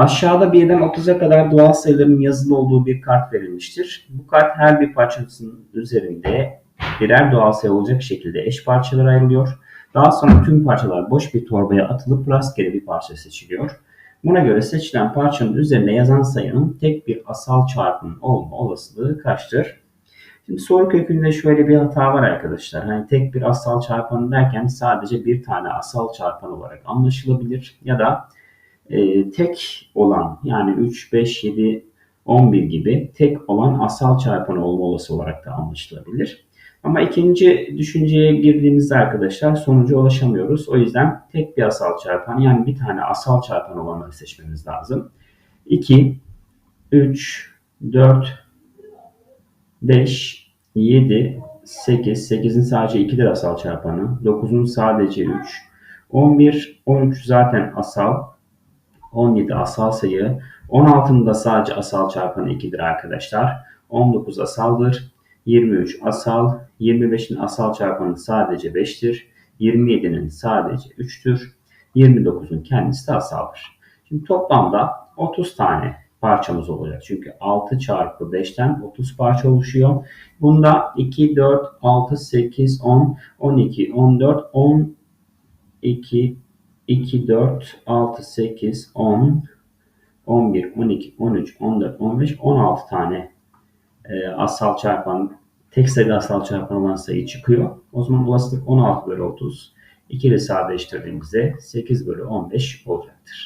Aşağıda birden 30'a kadar doğal sayıların yazılı olduğu bir kart verilmiştir. Bu kart her bir parçasının üzerinde birer doğal sayı olacak şekilde eş parçalara ayrılıyor. Daha sonra tüm parçalar boş bir torbaya atılıp rastgele bir parça seçiliyor. Buna göre seçilen parçanın üzerine yazan sayının tek bir asal çarpımın olma olasılığı kaçtır? Şimdi soru kökünde şöyle bir hata var arkadaşlar. Hani tek bir asal çarpanı derken sadece bir tane asal çarpan olarak anlaşılabilir ya da e, tek olan yani 3, 5, 7, 11 gibi tek olan asal çarpanı olma olası olarak da anlaşılabilir. Ama ikinci düşünceye girdiğimizde arkadaşlar sonuca ulaşamıyoruz. O yüzden tek bir asal çarpan yani bir tane asal çarpan olanları seçmemiz lazım. 2, 3, 4, 5, 7, 8, 8'in sadece 2'dir asal çarpanı, 9'un sadece 3, 11, 13 zaten asal, 17 asal sayı, 16'nın da sadece asal çarpanı 2'dir arkadaşlar, 19 asaldır, 23 asal, 25'in asal çarpanı sadece 5'tir, 27'nin sadece 3'tür, 29'un kendisi de asaldır. Şimdi toplamda 30 tane parçamız olacak. Çünkü 6 çarpı 5'ten 30 parça oluşuyor. Bunda 2, 4, 6, 8, 10, 12, 14, 12, 2, 4, 6, 8, 10, 11, 12, 13, 14, 15, 16 tane e, asal çarpan, tek sayıda asal çarpan olan sayı çıkıyor. O zaman olasılık 16 bölü 30. 2 ile sadeleştirdiğimizde 8 bölü 15 olacaktır.